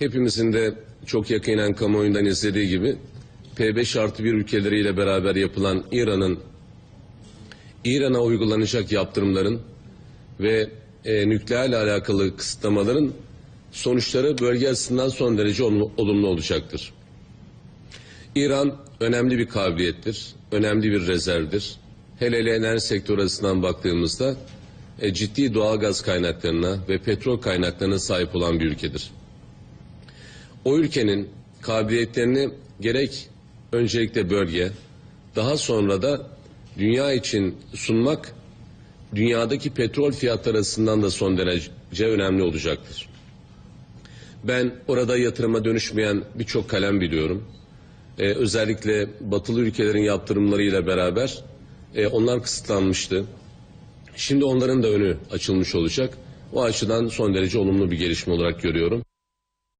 hepimizin de çok yakinen kamuoyundan izlediği gibi P5 artı 1 ülkeleriyle beraber yapılan İran'ın İran'a uygulanacak yaptırımların ve e, nükleerle alakalı kısıtlamaların sonuçları bölge açısından son derece olumlu, olacaktır. İran önemli bir kabiliyettir, önemli bir rezervdir. Hele hele enerji sektörü açısından baktığımızda e, ciddi doğal gaz kaynaklarına ve petrol kaynaklarına sahip olan bir ülkedir. O ülkenin kabiliyetlerini gerek öncelikle bölge, daha sonra da dünya için sunmak dünyadaki petrol fiyatları arasından da son derece önemli olacaktır. Ben orada yatırıma dönüşmeyen birçok kalem biliyorum. Ee, özellikle batılı ülkelerin yaptırımlarıyla beraber e, onlar kısıtlanmıştı. Şimdi onların da önü açılmış olacak. O açıdan son derece olumlu bir gelişme olarak görüyorum.